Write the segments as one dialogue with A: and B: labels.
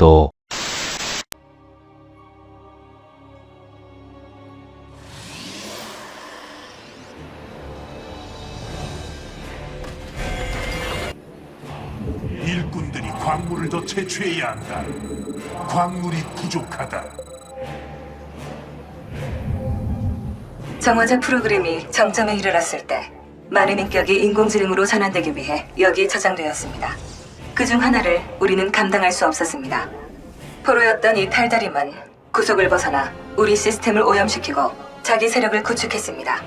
A: 또
B: 일꾼들이 광물을 더 채취해야 한다. 광물이 부족하다.
C: 정화자 프로그램이 정점에 이르렀을 때 많은 인격이 인공지능으로 전환되기 위해 여기에 저장되었습니다. 그 중 하나를 우리는 감당할 수 없었습니다. 포로였던 이 탈다림은 구속을 벗어나 우리 시스템을 오염시키고 자기 세력을 구축했습니다.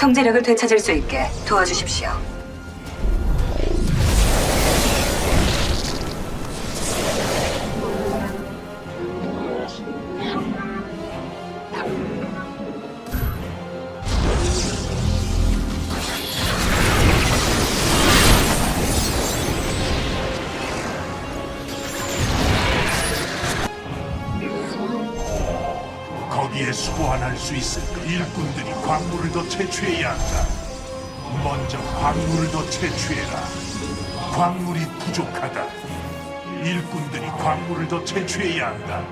C: 통제력을 되찾을 수 있게 도와주십시오.
B: 먼저 광물을 더 채취해라. 광물이 부족하다. 일꾼들이 광물을 더 채취해야 한다.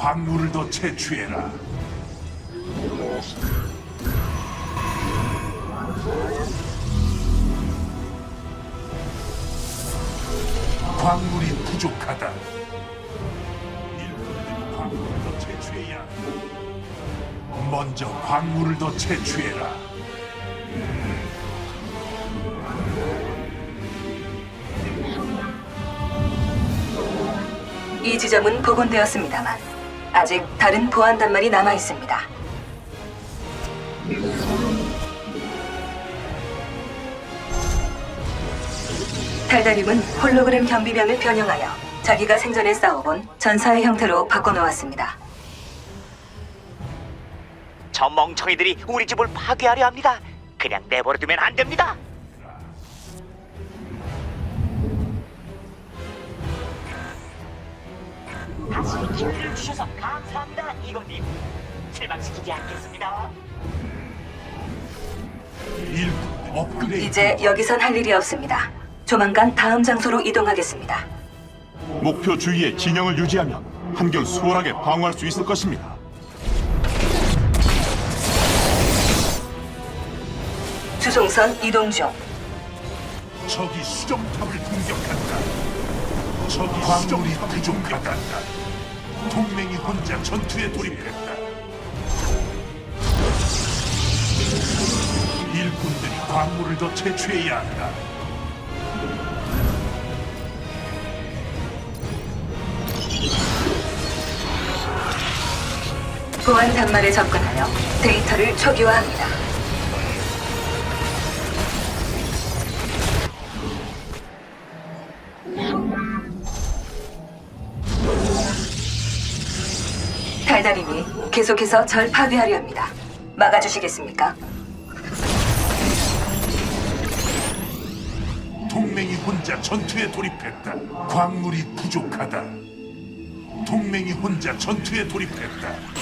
B: 광물을 더 채취해라. 광물이 부족하다. 먼저 광물을 더 채취해라.
C: 이 지점은 복원되었습니다만 아직 다른 보안 단말이 남아 있습니다. 달달임은 홀로그램 경비병을 변형하여 자기가 생전에 싸워본 전사의 형태로 바꿔놓았습니다.
D: 저 멍청이들이 우리 집을 파괴하려 합니다. 그냥 내버려두면 안 됩니다. 다시 기회를 주셔서 감사합니다, 이건님. 실망시키지 않겠습니다.
B: 일꾼 업그레이드.
C: 이제 여기선 할 일이 없습니다. 조만간 다음 장소로 이동하겠습니다.
E: 목표 주위에 진영을 유지하면 한결 수월하게 방어할 수 있을 것입니다.
C: 주송선 이동 중.
B: 적이 수정탑을 공격한다. 적이 광물이 부족하다. 동맹이 혼자 전투에 돌입했다. 일꾼들이 광물을 더 채취해야 한다.
C: 보안 단말에 접근하여 데이터를 초기화합니다. 계속해서 절 파괴하려 합니다. 막아주시겠습니까?
B: 동맹이 혼자 전투에 돌입했다. 광물이 부족하다. 동맹이 혼자 전투에 돌입했다.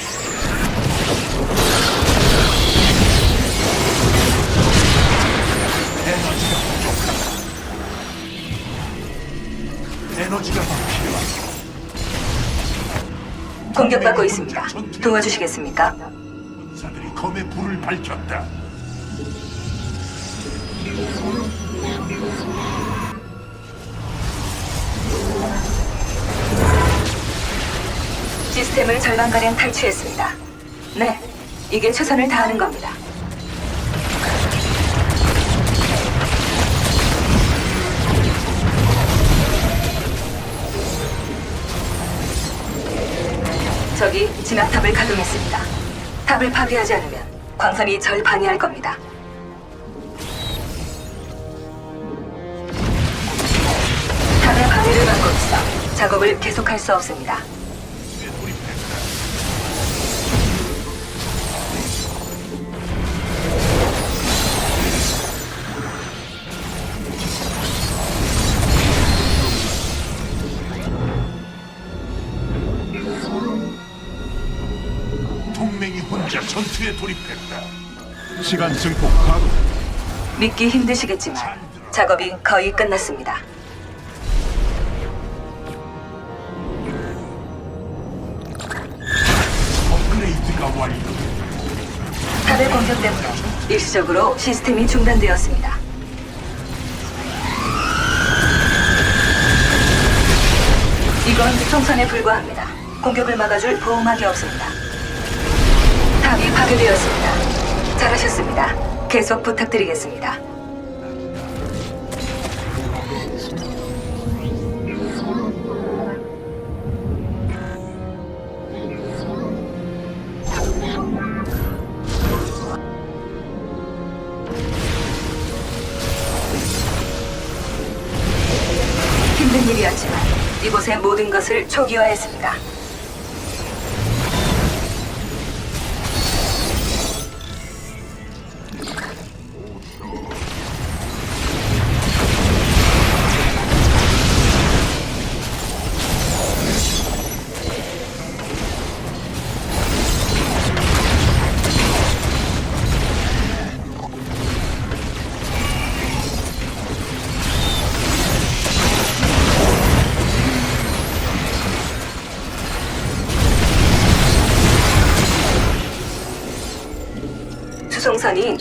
C: 공격받고 있습니다. 도와주시겠습니까?
B: 사들이 검의 불을 밝혔다.
C: 시스템을 절반가량 탈취했습니다. 네, 이게 최선을 다하는 겁니다. 저기 진압탑을 가동했습니다. 탑을 파괴하지 않으면 광선이 절 방해할 겁니다. 탑의 방해를 받고 있어 작업을 계속할 수 없습니다.
B: 전투에 돌입했다.
E: 시간 증폭 가동.
C: 믿기 힘드시겠지만 작업이 거의 끝났습니다.
B: 업그레이드가 완료.
C: 탑의 공격 때문에 일시적으로 시스템이 중단되었습니다. 이건 총선에 불과합니다. 공격을 막아줄 보호막이 없습니다. 탑이 파괴되었습니다. 잘하셨습니다. 계속 부탁드리겠습니다. 힘든 일이었지만 이곳의 모든 것을 초기화했습니다.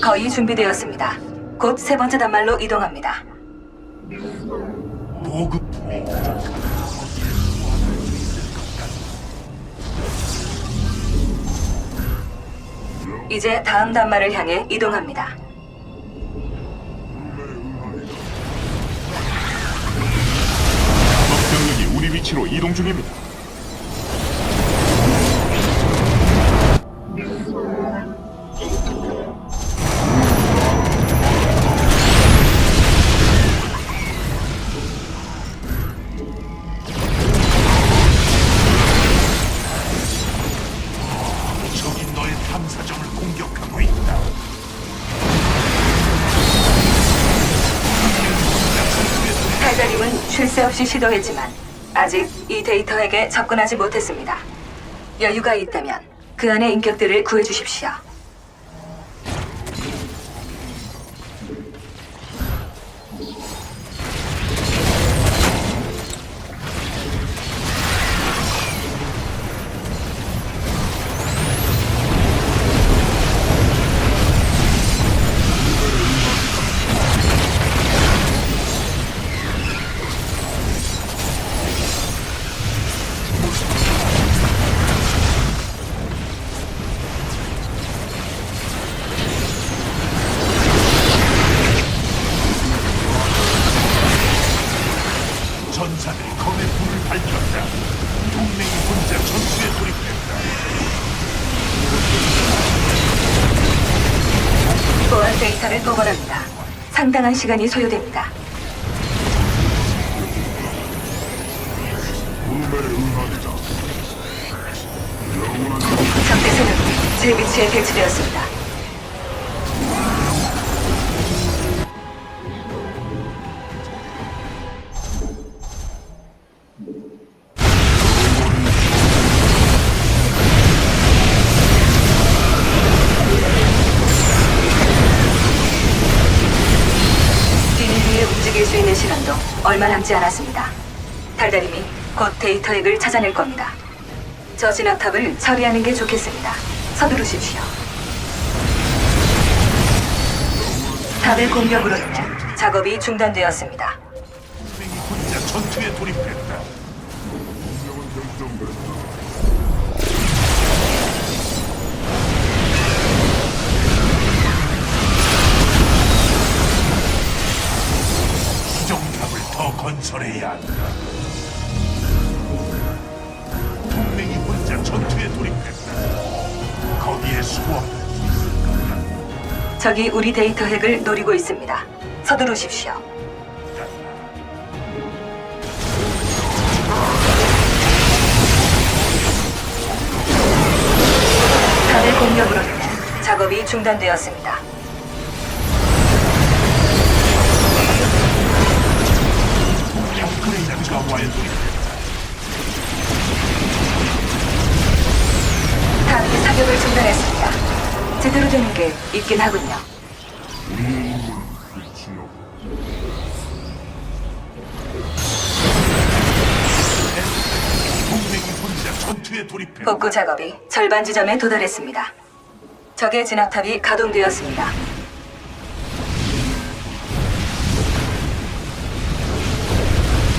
C: 거의 준비되었습니다. 곧 세 번째 단말로 이동합니다.
B: 보급품이
C: 이제 다음 단말을 향해 이동합니다.
E: 적 병력이 우리 위치로 이동 중입니다.
C: 탈자림은 쉴 새 없이 시도했지만 아직 이 데이터에게 접근하지 못했습니다. 여유가 있다면 그 안의 인격들을 구해주십시오. 상당한 시간이 소요됩니다. 적대 세력이 제 위치에 배치되었습니다. 얼마 남지 않았습니다. 달달임이 곧 데이터액을 찾아낼 겁니다. 저 진압탑을 처리하는 게 좋겠습니다. 서두르십시오. 탑의 공격으로 인해 작업이 중단되었습니다.
B: 혼자 전투에 돌입했 건설해야 한다. 동맹이 혼자 전투에 돌입했다. 거기에 수원
C: 적이 우리 데이터 핵을 노리고 있습니다. 서두르십시오. 탑의 공격으로 작업이 중단되었습니다. 제대로 되는 게 있긴 하군요. 복구 작업이 절반 지점에 도달했습니다. 적의 진압탑이 가동되었습니다.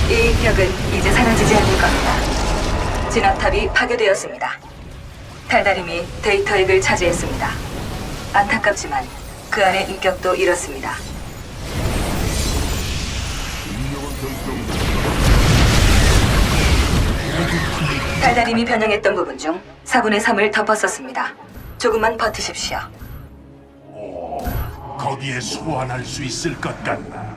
C: 이 벽은 이제 사라지지 않을 겁니다. 진압탑이 파괴되었습니다. 달달임이 데이터 핵을 차지했습니다. 안타깝지만 그 안의 인격도 잃었습니다. 달달임이 변형했던 부분 중 4분의 3을 덮었었습니다. 조금만 버티십시오.
B: 거기에 소환할 수 있을 것 같나?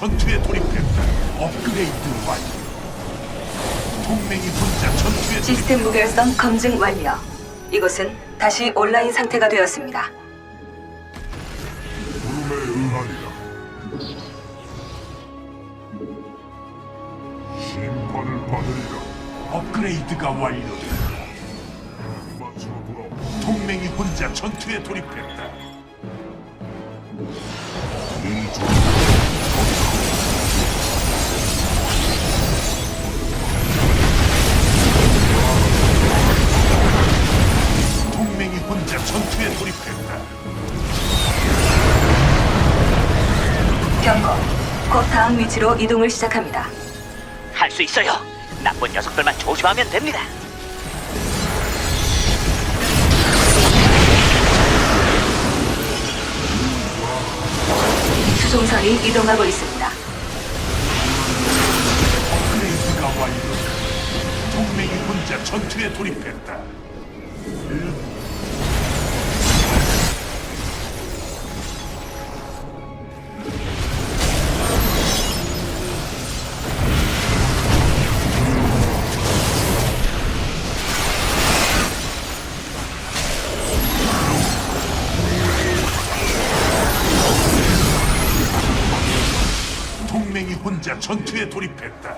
B: 전투에 돌입했다. 업그레이드 완료. 동맹이 혼자 전투에
C: 시스템 무결성 검증 완료. 이곳은 다시 온라인 상태가 되었습니다.
A: 심판을 받으리라.
B: 업그레이드가 완료됐다.
A: 돌아.
B: 동맹이 혼자 전투에 돌입했다. 동맹 전투에 돌입했다.
C: 경고. 곧 다음 위치로 이동을 시작합니다.
D: 할 수 있어요. 나쁜 녀석들만 조심하면 됩니다.
C: 수송선이 이동하고 있습니다.
B: 업그레이드가 완료됐다. 동맹이 혼자 전투에 돌입했다. 동맹 전투에 돌입했다.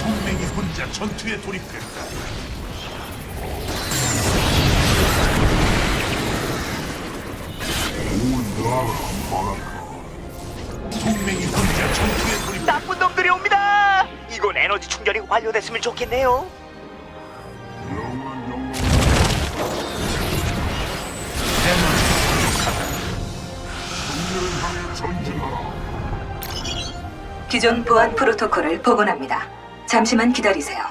B: 동맹이 혼자 전투에 돌입했다. 동맹이 혼자 전투에 돌입.
D: 나쁜 놈들이 옵니다. 이건 에너지 충전이 완료됐으면 좋겠네요.
C: 기존 보안 프로토콜을 복원합니다. 잠시만 기다리세요.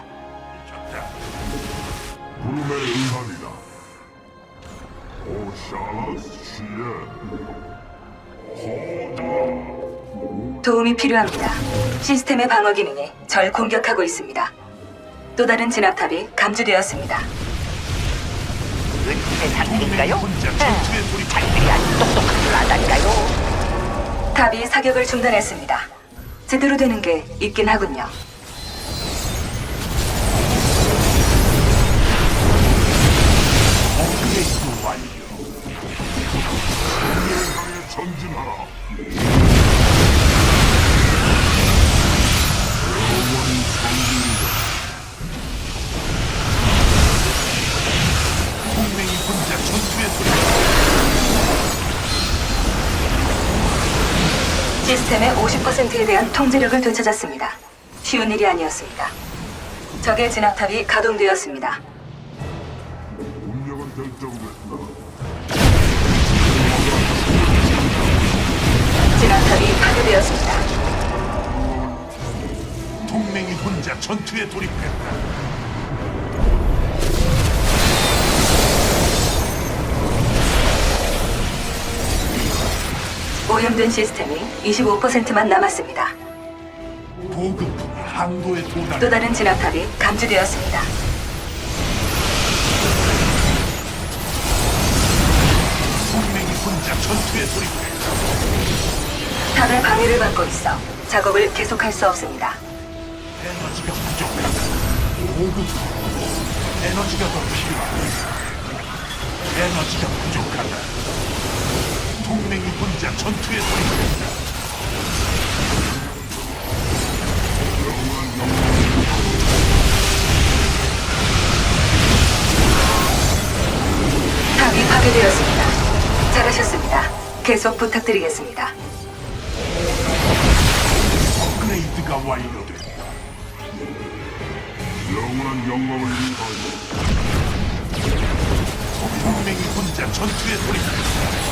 A: 오 시에.
C: 도움이 필요합니다. 시스템의 방어 기능이 절 공격하고 있습니다. 또 다른 진압탑이 감지되었습니다.
D: 은폐 상태인가요? 아주 똑똑한 줄.
C: 탑이 사격을 중단했습니다. 제대로 되는 게 있긴 하군요. 시스템의 50%에 대한 통제력을 되찾았습니다. 쉬운 일이 아니었습니다. 적의 진압탑이 가동되었습니다.
A: 운명은 결정됐다.
C: 진압탑이 파괴되었습니다.
B: 동맹이 혼자 전투에 돌입했다.
C: 오염된 시스템이 25%만 남았습니다.
B: 보급품이 항도에 도달.
C: 또 다른 진압탑이 감지되었습니다.
B: 동맹이 혼자 전투에 돌입해.
C: 탑의 방해를 받고 있어 작업을 계속할 수 없습니다.
B: 에너지가 부족하다. 보급 에너지가 더 필요하다. 에너지가 부족하다. 동맹이 혼자 전투에 돌입했다.
C: 탑이 파괴되었습니다. 잘하셨습니다. 계속 부탁드리겠습니다.
B: 업그레이드가 완료됐다.
A: 영원한 영광을 위하여
B: 동맹이 혼자 전투에 돌입했다.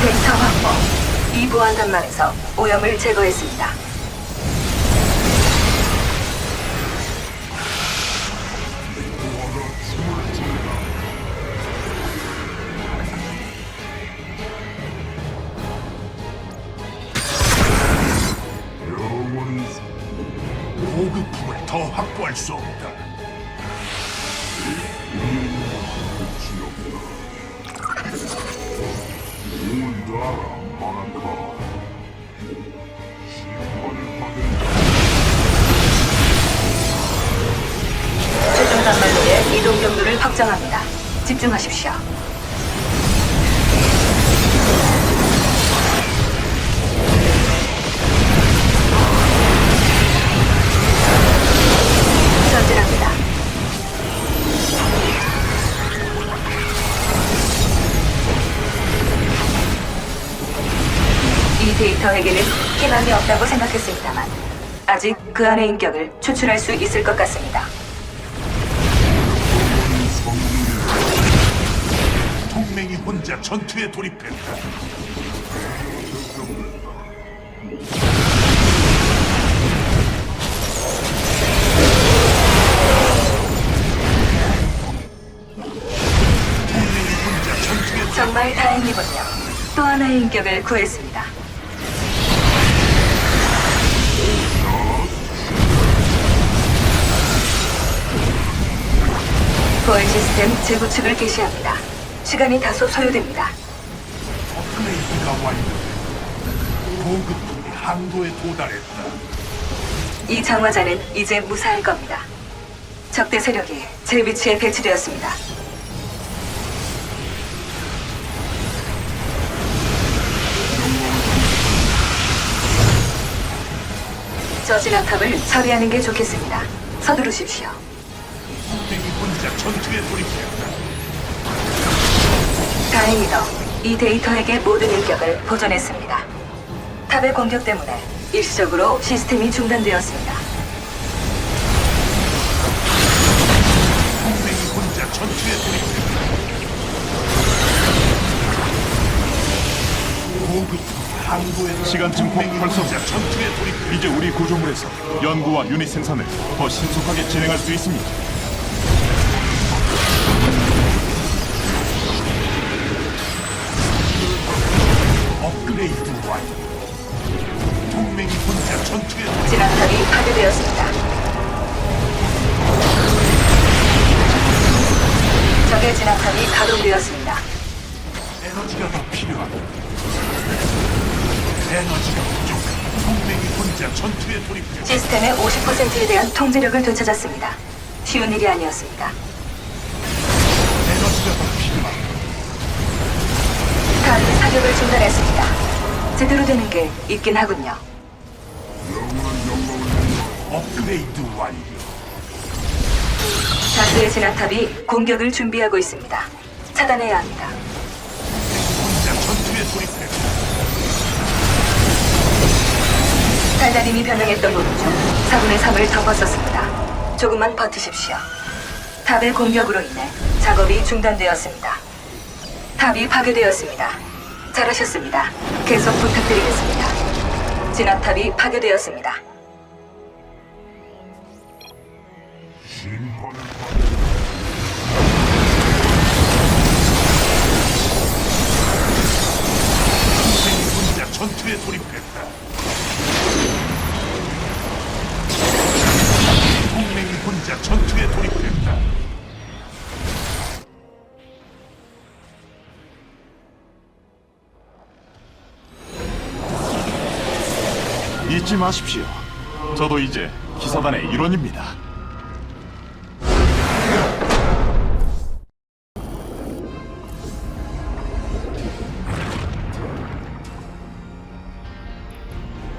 C: 데이터 확보. 이 보안 단말에서 오염을 제거했습니다.
B: 보급품을 더 확보할 수 없다.
C: 확정합니다. 집중하십시오. 데이터에게는 희망이 없다고 생각했습니다만 아직 그 안의 인격을 추출할 수 있을 것 같습니다.
B: 혼자 전투에 돌입했다.
C: 정말 다행이군요. 또 하나의 인격을 구했습니다. 보안 시스템 재구축을 개시합니다. 시간이 다소 소요됩니다.
B: 업그레이드가 완료됐다. 보급품이 항도에 도달했다.
C: 이 장화자는 이제 무사할 겁니다. 적대 세력이 제 위치에 배치되었습니다. 저 진압탑을 처리하는 게 좋겠습니다. 서두르십시오.
B: 동맹이 혼자 전투에 돌입했다.
C: 다행히도 이 데이터에게 모든 인격을 보존했습니다. 탑의 공격 때문에 일시적으로 시스템이 중단되었습니다.
B: 동맹이 혼자 전투에 돌입했다. 보급품이 항도에
E: 시간 증폭 활성.
B: 전투에.
E: 이제 우리 구조물에서 연구와 유닛 생산을 더 신속하게 진행할 수 있습니다.
B: 업그레이드 완료. 동맹이 혼자 전투에
C: 진압탑이 파괴되었습니다. 적의 진압탑이 가동되었습니다.
B: 에너지가 더 필요하다. 에너지가 부족하다. 동맹이 혼자 전투에 돌입해.
C: 시스템의 50%에 대한 통제력을 되찾았습니다. 쉬운 일이 아니었습니다.
B: 에너지가 더 필요하다.
C: 탑이 사격을 중단했습니다. 제대로 되는 게 있긴 하군요.
B: 업그레이드 완료.
C: 다수의 진압탑이 공격을 준비하고 있습니다. 차단해야 합니다.
B: 혼자 전투에 돌입해.
C: 달달임이 변형했던 부분 중 4분의 3을 덮었었습니다. 조금만 버티십시오. 탑의 공격으로 인해 작업이 중단되었습니다. 탑이 파괴되었습니다. 잘하셨습니다. 계속 부탁드리겠습니다. 진압탑이 파괴되었습니다.
A: 심판을 받
B: 마십시오. 저도 이제 기사단의 일원입니다.